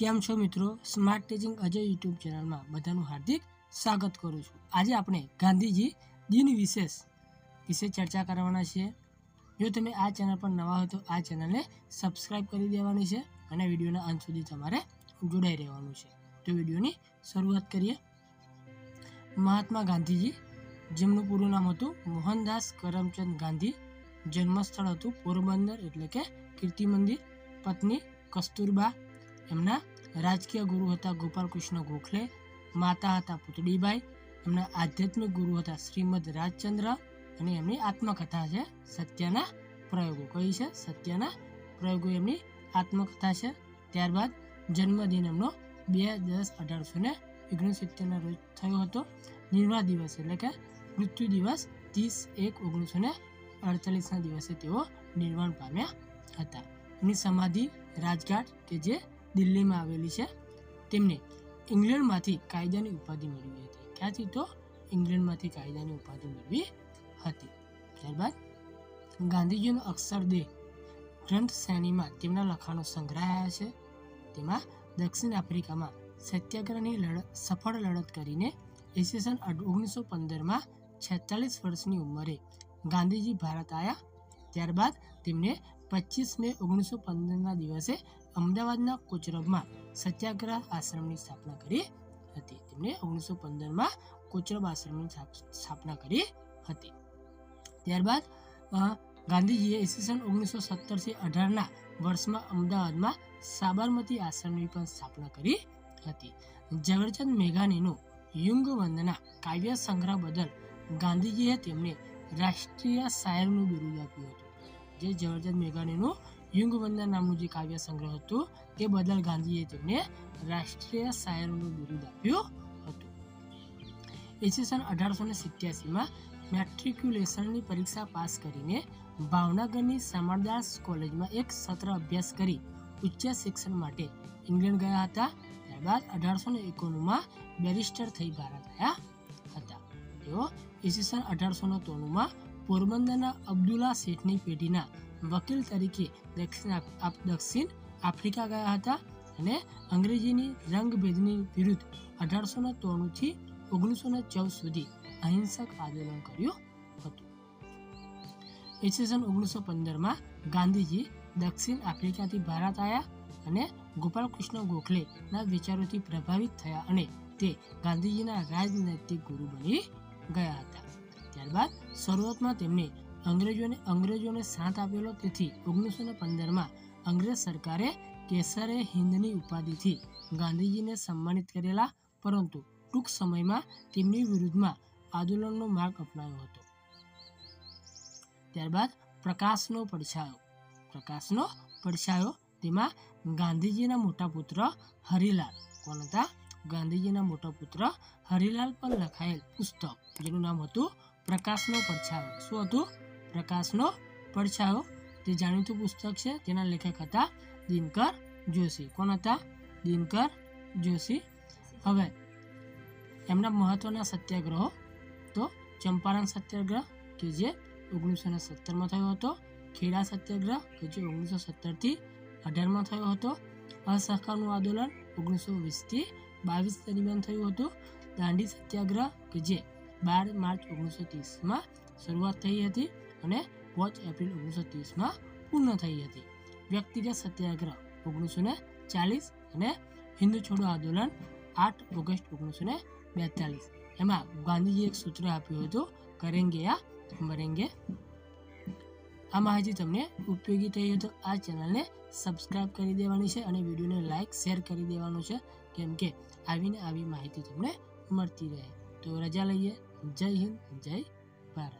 કેમ છો મિત્રો? સ્માર્ટ ટીચિંગ અજય યુટ્યુબ ચેનલમાં બધાનું હાર્દિક સ્વાગત કરું છું. આજે આપણે ગાંધીજી દિન વિશેષ વિશે ચર્ચા કરવાના છીએ. જો તમે આ ચેનલ પર નવા હોય તો આ ચેનલને સબસ્ક્રાઈબ કરી દેવાની છે અને વિડીયોના અંત સુધી તમારે જોડાઈ રહેવાનું છે. તો વિડીયોની શરૂઆત કરીએ. મહાત્મા ગાંધીજી, જેમનું પૂરું નામ હતું મોહનદાસ કરમચંદ ગાંધી, જન્મસ્થળ હતું પોરબંદર એટલે કે કીર્તિ મંદિર પત્ની કસ્તુરબા એમના રાજકીય ગુરુ હતા ગોપાલકૃષ્ણ ગોખલે, માતા હતા પુતળીબાઈ, એમના આધ્યાત્મિક ગુરુ હતા શ્રીમદ રાજચંદ્ર અને એમની આત્મકથા છે સત્યના પ્રયોગો. કઈ છે? સત્યના પ્રયોગો. એમની આત્મકથા છે. ત્યારબાદ જન્મદિન એમનો બે દસ અઢારસો ને ઓગણસિત્તેરના રોજ થયો હતો. નિર્વાહ દિવસ એટલે કે મૃત્યુ દિવસ ત્રીસ એક ઓગણીસો ને અડતાલીસના દિવસે તેઓ નિર્વાણ પામ્યા હતા. એમની સમાધિ રાજઘાટ કે જે દિલ્હીમાં આવેલી છે. તેમને ઇંગ્લેન્ડમાંથી કાયદાની ઉપાધિ મેળવી હતી. ક્યાંથી તો? ઇંગ્લેન્ડમાંથી કાયદાની ઉપાધિ મેળવી હતી. ત્યારબાદ ગાંધીજીનો અક્ષરદેહ ગ્રંથ શ્રેણીમાં તેમના લખાણો સંગ્રહાયા છે. તેમાં દક્ષિણ આફ્રિકામાં સત્યાગ્રહની લડત સફળ લડત કરીને ઈસવીસન ઓગણીસો પંદરમાં છેતાલીસ વર્ષની ઉંમરે ગાંધીજી ભારત આવ્યા ત્યારબાદ તેમને પચીસ મે, ઓગણીસો પંદરના દિવસે અમદાવાદના કોચરબમાં સત્યાગ્રહ આશ્રમની સ્થાપના કરી હતી. તેમણે ઓગણીસો પંદરમાં કોચરબ આશ્રમની સ્થાપના કરી હતી. ત્યારબાદ ગાંધીજીએ ઈસવીસન ઓગણીસો સત્તરથી અઢારના વર્ષમાં અમદાવાદમાં સાબરમતી આશ્રમની પણ સ્થાપના કરી હતી. ઝવેરચંદ મેઘાણીનું યુંગ વંદના કાવ્ય સંગ્રહ બદલ ગાંધીજીએ તેમને રાષ્ટ્રીય શાયરનું બિરુદ આપ્યું હતું. જે ઝવેરચંદ મેઘાણીનું યુંગ વંદના નામનું જે કાવ્ય સંગ્રહ હતું. તે બદલ ગાંધીએ તેમને રાષ્ટ્રીય શાયરનું બિરુદ આપ્યું હતું. ઈસવીસન અઢારસો ને સિત્યાસીમાં મેટ્રિક્યુલેશનની પરીક્ષા પાસ કરીને ભાવનગરની સમરદાસ કોલેજમાં એક સત્ર અભ્યાસ કરી ઉચ્ચ શિક્ષણ માટે ઇંગ્લેન્ડ ગયા હતા. ત્યારબાદ અઢારસો ને એકોણુંમાં બેરિસ્ટર થઈ ભારત આવ્યા હતા. તેઓ ઈસવીસન અઢારસો ને તોણુંમાં પોરબંદરના અબ્દુલ્લા શેઠની પેઢીના વકીલ તરીકે દક્ષિણ દક્ષિણ આફ્રિકા ગયા હતા અને અંગ્રેજીની રંગભેદની વિરુદ્ધ અઢારસો ને ત્રણુંથી ઓગણીસો ને ચૌદ સુધી અહિંસક આંદોલન કર્યું હતું. ઈસવીસન ઓગણીસો પંદરમાં ગાંધીજી દક્ષિણ આફ્રિકાથી ભારત આવ્યા અને ગોપાલકૃષ્ણ ગોખલેના વિચારોથી પ્રભાવિત થયા અને તે ગાંધીજીના રાજનૈતિક ગુરુ બની ગયા હતા. ત્યારબાદ શરૂઆતમાં તેમણે અંગ્રેજોને અંગ્રેજોને સાથ આપેલો તેથી ઓગણીસો ને પંદરમાં અંગ્રેજ સરકારે કેસરે હિન્દની ઉપાધિથી ગાંધીજીને સન્માનિત કરેલા, પરંતુ ટૂંક સમયમાં તેમની વિરુદ્ધમાં આંદોલનનો માર્ગ અપનાવ્યો હતો. ત્યારબાદ પ્રકાશનો પડછાયો. પ્રકાશનો પડછાયો તેમાં ગાંધીજીના મોટા પુત્ર હરિલાલ, કોણ હતા? ગાંધીજીના મોટા પુત્ર હરિલાલ પર લખાયેલ પુસ્તક, જેનું નામ હતું પ્રકાશનો પડછાયો. શું હતું? પ્રકાશનો પડછાયો. તે જાણીતું પુસ્તક છે. તેના લેખક હતા દિનકર જોશી. કોણ હતા? દિનકર જોશી. હવે, એમના મહત્વના સત્યાગ્રહો. તો ચંપારણ સત્યાગ્રહ, કે જે ઓગણીસો ને સત્તરમાં થયો હતો. ખેડા સત્યાગ્રહ, કે જે ઓગણીસો સત્તરથી અઢારમાં થયો હતો. અસહકારનું આંદોલન ઓગણીસો વીસથી બાવીસ દરમિયાન થયું હતું. દાંડી સત્યાગ્રહ, કે જે બાર માર્ચ ઓગણીસો ત્રીસમાં શરૂઆત થઈ હતી. અને પાંચ એપ્રિલ ઓગણીસો ત્રીસમાં પૂર્ણ થઈ હતી. વ્યક્તિગત સત્યાગ્રહ ઓગણીસો ને ચાલીસ અને હિન્દુ છોડો આંદોલન આઠ ઓગસ્ટ ઓગણીસો ને બેતાલીસ. એમાં ગાંધીજીએ એક સૂત્ર આપ્યું હતું કરેંગે યા મરેંગે. આ માહિતી તમને ઉપયોગી થઈ હોય તો આ ચેનલને સબસ્ક્રાઇબ કરી દેવાની છે અને વિડીયોને લાઇક, શેર કરી દેવાનું છે, કેમ કે આવીને આવી માહિતી તમને મળતી રહે. તો રજા લઈએ. જય હિન્દ, જય ભારત.